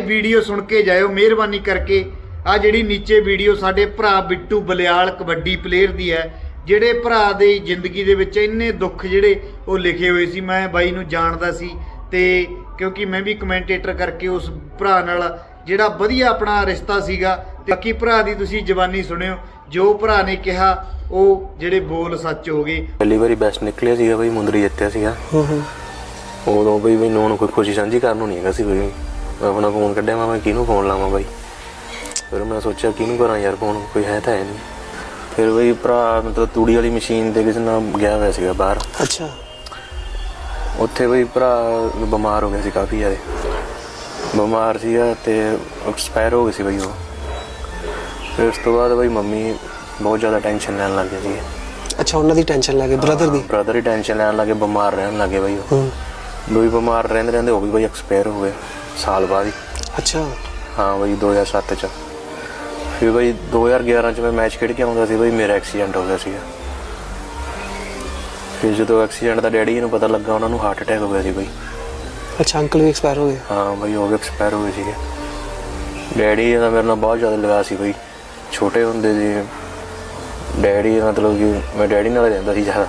ਬਾਈ video ਸੁਣ ਕੇ ਜਾਇਓ ਮਿਹਰਬਾਨੀ ਕਰਕੇ। ਆ ਜਿਹੜੀ ਨੀਚੇ ਵੀਡੀਓ ਸਾਡੇ ਭਰਾ ਬਿੱਟੂ ਬਲਿਆਲ ਕਬੱਡੀ ਪਲੇਅਰ ਦੀ ਹੈ ਜਿਹੜੇ ਭਰਾ ਦੇ ਜ਼ਿੰਦਗੀ ਦੇ ਵਿੱਚ ਇੰਨੇ ਦੁੱਖ ਜਿਹੜੇ ਉਹ ਲਿਖੇ ਹੋਏ ਸੀ ਮੈਂ ਬਾਈ ਨੂੰ ਜਾਣਦਾ ਸੀ ਤੇ ਕਿਉਂਕਿ ਮੈਂ ਵੀ ਕਮੈਂਟੇਟਰ ਕਰਕੇ ਉਸ ਭਰਾ ਨਾਲ ਜਿਹੜਾ ਵਧੀਆ ਆਪਣਾ ਰਿਸ਼ਤਾ ਸੀਗਾ ਤੇ ਬਾਕੀ ਭਰਾ ਦੀ ਤੁਸੀਂ ਜ਼ਬਾਨੀ ਸੁਣਿਓ ਜੋ ਭਰਾ ਨੇ ਕਿਹਾ ਉਹ ਜਿਹੜੇ ਬੋਲ ਸੱਚ ਹੋ ਗਏ। ਪਹਿਲੀ ਵਾਰੀ ਬੈਸਟ ਨਿਕਲਿਆ ਸੀਗਾ ਬਈ ਮੁੰਦਰੀ ਜਿੱਤਿਆ ਸੀਗਾ। ਹੂੰ ਹੂੰ। ਉਦੋਂ ਬਈ ਮੈਨੂੰ ਉਹਨੂੰ ਕੋਈ ਖੁਸ਼ੀ ਸਾਂਝੀ ਕਰਨ ਨੂੰ ਨਹੀਂ ਹੈਗਾ ਸੀ ਕੋਈ ਵੀ। ਮੈਂ ਆਪਣਾ ਫੋਨ ਕੱਢਿਆ ਮੈਂ ਕਿਹਨੂੰ ਫੋਨ ਲਾਵਾਂ ਬਾਈ? ਫਿਰ ਮੈਂ ਸੋਚਿਆ ਕਿਹਨੂੰ ਕਰਾਂ ਯਾਰ ਫੋਨ? ਕੋਈ ਹੈ ਤਾਂ ਹੈ ਨਹੀਂ। ਫਿਰ ਬਈ ਭਰਾ ਮਤਲਬ ਤੂੜੀ ਵਾਲੀ ਮਸ਼ੀਨ ਤੇ ਕਿਸੇ ਨਾਲ ਗਿਆ ਹੋਇਆ ਸੀਗਾ ਬਾਹਰ। ਅੱਛਾ। ਉੱਥੇ ਬਈ ਭਰਾ ਬਿਮਾਰ ਹੋ ਗਿਆ ਸੀ ਕਾਫੀ ਜ਼ਿਆਦਾ। ਬਿਮਾਰ ਸੀਗਾ ਤੇ ਐਕਸਪਾਇਰ ਹੋ ਗਈ ਸੀ ਬਈ ਉਹ। ਫਿਰ ਉਸ ਤੋਂ ਬਾਅਦ ਬਈ ਮੰਮੀ ਬਹੁਤ ਜ਼ਿਆਦਾ ਟੈਨਸ਼ਨ ਲੈਣ ਲੱਗ ਗਈ ਸੀ ਅੱਛਾ ਉਹਨਾਂ ਦੀ ਟੈਨਸ਼ਨ ਲੈ ਕੇ ਬ੍ਰਦਰ ਦੀ? ਬ੍ਰਦਰ ਹੀ ਟੈਨਸ਼ਨ ਲੈਣ ਲੱਗੇ ਬਿਮਾਰ ਰਹਿਣ ਲੱਗੇ ਬਈ ਉਹ। ਹੀ। ਬਿਮਾਰ ਰਹਿੰਦੇ ਰਹਿੰਦੇ ਉਹ ਵੀ ਬਈ ਐਕਸਪਾਇਰ ਹੋ ਗਏ। ਸਾਲ ਬਾਅਦ ਹੀ। ਅੱਛਾ। ਹਾਂ ਬਈ 2007 ਚ। ਫਿਰ ਬਈ 2011 ਚ ਮੈਂ ਮੈਚ ਖੇਡ ਕੇ ਆਉਂਦਾ ਸੀ ਬਈ ਮੇਰਾ ਐਕਸੀਡੈਂਟ ਹੋ ਗਿਆ ਸੀਗਾ। ਫਿਰ ਜਦੋਂ ਐਕਸੀਡੈਂਟ ਦਾ ਡੈਡੀ ਨੂੰ ਪਤਾ ਲੱਗਾ ਉਹਨਾਂ ਨੂੰ ਹਾਰਟ ਅਟੈਕ ਹੋ ਗਿਆ ਸੀ ਬਈ। ਅੱਛਾ ਅੰਕਲ ਵੀ ਐਕਸਪਾਇਰ ਹੋ ਗਏ? ਹਾਂ ਬਈ ਉਹ ਵੀ ਐਕਸਪਾਇਰ ਹੋ ਗਏ ਸੀਗੇ। ਡੈਡੀ ਦਾ ਮੇਰੇ ਨਾਲ ਬਹੁਤ ਜ਼ਿਆਦਾ ਲਗਾ ਸੀ ਬਈ। ਛੋਟੇ ਹੁੰਦੇ ਸੀ। ਡੈਡੀ ਮਤਲਬ ਕਿ ਮੈਂ ਡੈਡੀ ਨਾਲ ਰਹਿੰਦਾ ਸੀ ਜ਼ਿਆਦਾ।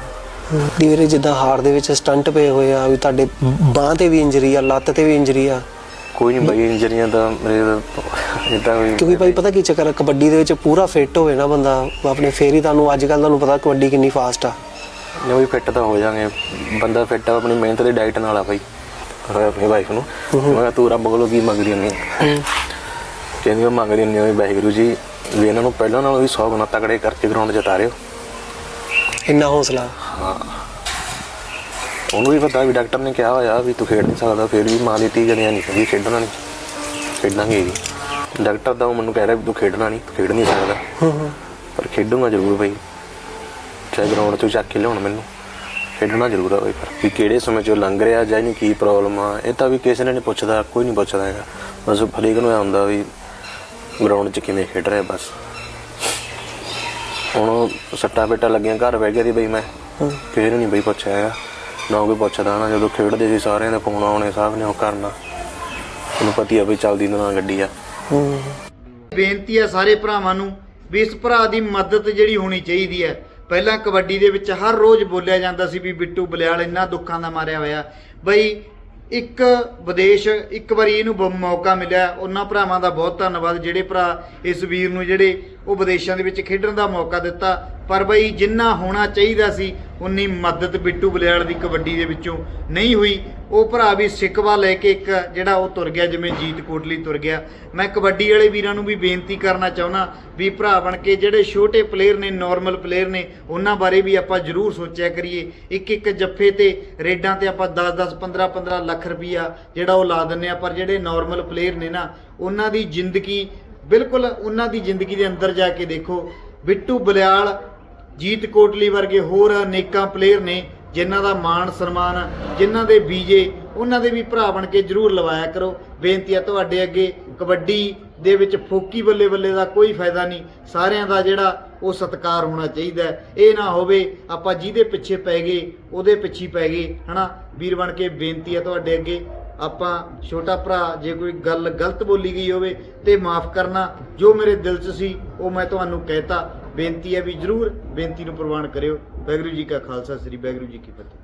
ਵੀਰੇ ਜਿੱਦਾਂ ਹਾਰ ਦੇ ਵਿੱਚ ਸਟੰਟ ਪਏ ਹੋਏ ਆ ਵੀ ਤੁਹਾਡੇ ਬਾਹ ਤੇ ਵੀ ਇੰਜਰੀ ਆ ਲੱਤ ਤੇ ਵੀ ਇੰਜਰੀ ਆ। ਕੋਈ ਨਹੀਂ। ਬਈ ਇੰਜਰੀਆਂ ਤਾਂ ਮੇਰੇ ਇਦਾਂ ਕੋਈ ਕਿਉਂਕਿ ਭਾਈ ਪਤਾ ਕੀ ਚੱਕਰ ਆ ਕਬੱਡੀ ਦੇ ਵਿੱਚ ਪੂਰਾ ਫਿੱਟ ਹੋਵੇ ਨਾ ਬੰਦਾ ਆਪਣੇ ਫੇਰ ਹੀ ਤੁਹਾਨੂੰ ਅੱਜ ਕੱਲ ਤੁਹਾਨੂੰ ਪਤਾ ਕਬੱਡੀ ਕਿੰਨੀ ਫਾਸਟ ਆ। ਨਹੀਂ ਵੀ ਫਿੱਟ ਤਾਂ ਹੋ ਜਾਗੇ। ਬੰਦਾ ਫਿੱਟ ਆ ਆਪਣੀ ਮਿਹਨਤ ਦੀ ਡਾਈਟ ਨਾਲ ਆ ਬਾਈ। ਮੈਂ ਆਪਣੀ ਵਾਈਫ ਨੂੰ। ਮੈਂ ਕਿਹਾ ਤੂੰ ਰੱਬ ਕੋਲੋਂ ਕੀ ਮੰਗਦੀ ਹੁੰਦੀ ਹੈ। ਕਹਿੰਦੀ ਮੈਂ ਮੰਗਦੀ ਹੁੰਦੀ ਹਾਂ ਵੀ ਵਾਹਿਗੁਰੂ ਜੀ ਵੀ ਇਹਨਾਂ ਨੂੰ ਪਹਿਲਾਂ ਨਾਲੋਂ ਵੀ 100 ਗੁਣਾ ਤਕੜੇ ਕਰਕੇ ਗਰਾਊਂਡ 'ਚ ਉਤਾਰਿਓ। ਇੰਨਾ ਹੌਸਲਾ। ਹਾਂ। ਉਹਨੂੰ ਵੀ ਪਤਾ ਵੀ ਡਾਕਟਰ ਨੇ ਕਿਹਾ ਹੋਇਆ ਵੀ ਤੂੰ ਖੇਡ ਨਹੀਂ ਸਕਦਾ ਫਿਰ ਵੀ ਮਾਂ ਦੀ ਧੀ ਨਹੀਂ ਸੀ ਖੇਡਣਾ ਨਹੀਂ। ਖੇਡਾਂਗੇ ਜੀ। ਡਾਕਟਰ ਦਾ ਉਹ ਮੈਨੂੰ ਕਹਿ ਰਿਹਾ ਵੀ ਤੂੰ ਖੇਡਣਾ ਨਹੀਂ ਤੂੰ ਖੇਡ ਨਹੀਂ ਸਕਦਾ। ਹੂੰ ਹੂੰ ਪਰ ਖੇਡੂੰਗਾ ਜ਼ਰੂਰ ਬਈ। ਚਾਹੇ ਗਰਾਊਂਡ ਤੋਂ ਚੱਕ ਕੇ ਲਿਆਉਣ ਮੈਨੂੰ। ਖੇਡਣਾ ਜ਼ਰੂਰ ਆ ਪਰ ਵੀ ਕਿਹੜੇ ਸਮੇਂ ਚੋਂ ਲੰਘ ਰਿਹਾ ਜਾਂ ਇਹਨੂੰ ਕੀ ਪ੍ਰੋਬਲਮ ਆ ਇਹ ਤਾਂ ਵੀ ਕਿਸੇ ਨੇ ਨਹੀਂ ਪੁੱਛਦਾ ਕੋਈ ਨਹੀਂ ਪੁੱਛਦਾ ਹੈਗਾ। ਬਸ ਹਰੇਕ ਨੂੰ ਹੁੰਦਾ ਵੀ ਗਰਾਊਂਡ 'ਚ ਕਿਵੇਂ ਖੇਡ ਰਿਹਾ ਬਸ। ਹੁਣ ਸੱਟਾਂ ਪੇਟਾਂ ਲੱਗੀਆਂ ਘਰ ਬਹਿ ਗਿਆ ਸੀ ਬਈ ਮੈਂ। ਫੇਰ ਨਹੀਂ ਬਈ ਪੁੱਛਿਆ ਹੈਗਾ। ਨਾ ਕੋਈ ਪੁੱਛਦਾ ਨਾ, ਜਦੋਂ ਖੇਡਦੇ ਸੀ ਸਾਰਿਆਂ ਦੇ ਫੋਨ ਆਉਣੇ, ਸਭ ਨੇ ਉਹ ਕਰਨਾ। ਉਹਨੂੰ ਪਤੀ ਆ ਬਈ ਚੱਲਦੀ ਨਾ ਗੱਡੀ ਆ। ਬੇਨਤੀ ਹੈ ਸਾਰੇ ਭਰਾਵਾਂ ਨੂੰ ਵੀ ਇਸ ਭਰਾ ਦੀ ਮਦਦ ਜਿਹੜੀ ਹੋਣੀ ਚਾਹੀਦੀ ਹੈ ਪਹਿਲਾਂ ਕਬੱਡੀ ਦੇ ਵਿੱਚ ਹਰ ਰੋਜ਼ ਬੋਲਿਆ ਜਾਂਦਾ ਸੀ ਵੀ ਬਿੱਟੂ ਬਲਿਆਲ ਇੰਨਾ ਦੁੱਖਾਂ ਦਾ ਮਾਰਿਆ ਹੋਇਆ। ਬਈ ਇੱਕ ਵਿਦੇਸ਼, ਇੱਕ ਵਾਰੀ ਇਹਨੂੰ ਮੌਕਾ ਮਿਲਿਆ। ਉਹਨਾਂ ਭਰਾਵਾਂ ਦਾ ਬਹੁਤ ਧੰਨਵਾਦ। ਜਿਹੜੇ ਭਰਾ ਇਸ ਵੀਰ ਨੂੰ ਜਿਹੜੇ ਉਹ ਵਿਦੇਸ਼ਾਂ ਦੇ ਵਿੱਚ ਖੇਡਣ ਦਾ ਮੌਕਾ ਦਿੱਤਾ ਪਰ ਬਈ ਜਿੰਨਾ ਹੋਣਾ ਚਾਹੀਦਾ ਸੀ, ਉਨੀ ਮਦਦ ਬਿੱਟੂ ਬਲਿਆਲ ਦੀ ਕਬੱਡੀ ਦੇ ਵਿੱਚੋਂ ਨਹੀਂ ਹੋਈ। ਉਹ ਭਰਾ ਵੀ ਸਿੱਕਵਾ ਲੈ ਕੇ ਇੱਕ ਜਿਹੜਾ ਉਹ ਤੁਰ ਗਿਆ, ਜਿਵੇਂ ਜੀਤ ਕੋਟਲੀ ਤੁਰ ਗਿਆ। ਮੈਂ ਕਬੱਡੀ ਵਾਲੇ ਵੀਰਾਂ ਨੂੰ ਵੀ ਬੇਨਤੀ ਕਰਨਾ ਚਾਹੁੰਦਾ ਵੀ ਭਰਾ ਬਣ ਕੇ ਜਿਹੜੇ ਛੋਟੇ ਪਲੇਅਰ ਨੇ ਨਾਰਮਲ ਪਲੇਅਰ ਨੇ, ਉਹਨਾਂ ਬਾਰੇ ਵੀ ਆਪਾਂ ਜ਼ਰੂਰ ਸੋਚਿਆ ਕਰੀਏ। ਇੱਕ ਇੱਕ ਜੱਫੇ ਤੇ, ਰੇਡਾਂ ਤੇ ਆਪਾਂ 10 10 15 15 ਲੱਖ ਰੁਪਈਆ ਜਿਹੜਾ ਉਹ ਲਾ ਦਿੰਨੇ ਆ ਪਰ ਜਿਹੜੇ ਨਾਰਮਲ ਪਲੇਅਰ ਨੇ ਨਾ, ਉਹਨਾਂ ਦੀ ਜ਼ਿੰਦਗੀ, ਬਿਲਕੁਲ ਉਹਨਾਂ ਦੀ ਜ਼ਿੰਦਗੀ ਦੇ ਅੰਦਰ ਜਾ ਕੇ ਦੇਖੋ, ਬਿੱਟੂ ਬਲਿਆਲ ਜੀਤ ਕੋਟਲੀ ਵਰਗੇ ਹੋਰ ਅਨੇਕਾਂ ਪਲੇਅਰ ਨੇ ਜਿਨ੍ਹਾਂ ਦਾ ਮਾਣ, ਸਨਮਾਨ, ਜਿਨ੍ਹਾਂ ਦੇ ਵੀਜੇ, ਉਹਨਾਂ ਦੇ ਵੀ ਭਰਾ ਬਣ ਕੇ ਜਰੂਰ ਲਵਾਇਆ ਕਰੋ। ਬੇਨਤੀ ਹੈ ਤੁਹਾਡੇ ਅੱਗੇ ਕਬੱਡੀ ਦੇ ਵਿੱਚ ਫੋਕੀ ਬੱਲੇ ਬੱਲੇ ਦਾ ਕੋਈ ਫਾਇਦਾ ਨਹੀਂ। ਸਾਰਿਆਂ ਦਾ ਜਿਹੜਾ ਉਹ ਸਤਿਕਾਰ ਹੋਣਾ ਚਾਹੀਦਾ ਇਹ ਨਾ ਹੋਵੇ ਆਪਾਂ ਜਿਹਦੇ ਪਿੱਛੇ ਪੈ ਗਏ, ਉਹਦੇ ਪਿੱਛੇ ਪੈ ਗਏ, ਹਨਾ? ਵੀਰ ਬਣ ਕੇ ਬੇਨਤੀ ਹੈ ਤੁਹਾਡੇ ਅੱਗੇ। ਆਪਾਂ ਛੋਟਾ ਭਰਾ, ਜੇ ਕੋਈ ਗੱਲ ਗਲਤ ਬੋਲੀ ਗਈ ਹੋਵੇ ਤੇ ਮਾਫ ਕਰਨਾ। ਜੋ ਮੇਰੇ ਦਿਲ 'ਚ ਸੀ, ਉਹ ਮੈਂ ਤੁਹਾਨੂੰ ਕਹਿਤਾ। ਬੇਨਤੀ ਹੈ ਵੀ ਜਰੂਰ ਬੇਨਤੀ ਨੂੰ ਪ੍ਰਵਾਨ ਕਰਿਓ। ਵਾਹਿਗੁਰੂ ਜੀ ਕਾ ਖਾਲਸਾ, ਸ੍ਰੀ ਵਾਹਿਗੁਰੂ ਜੀ ਕੀ ਫਤਿਹ।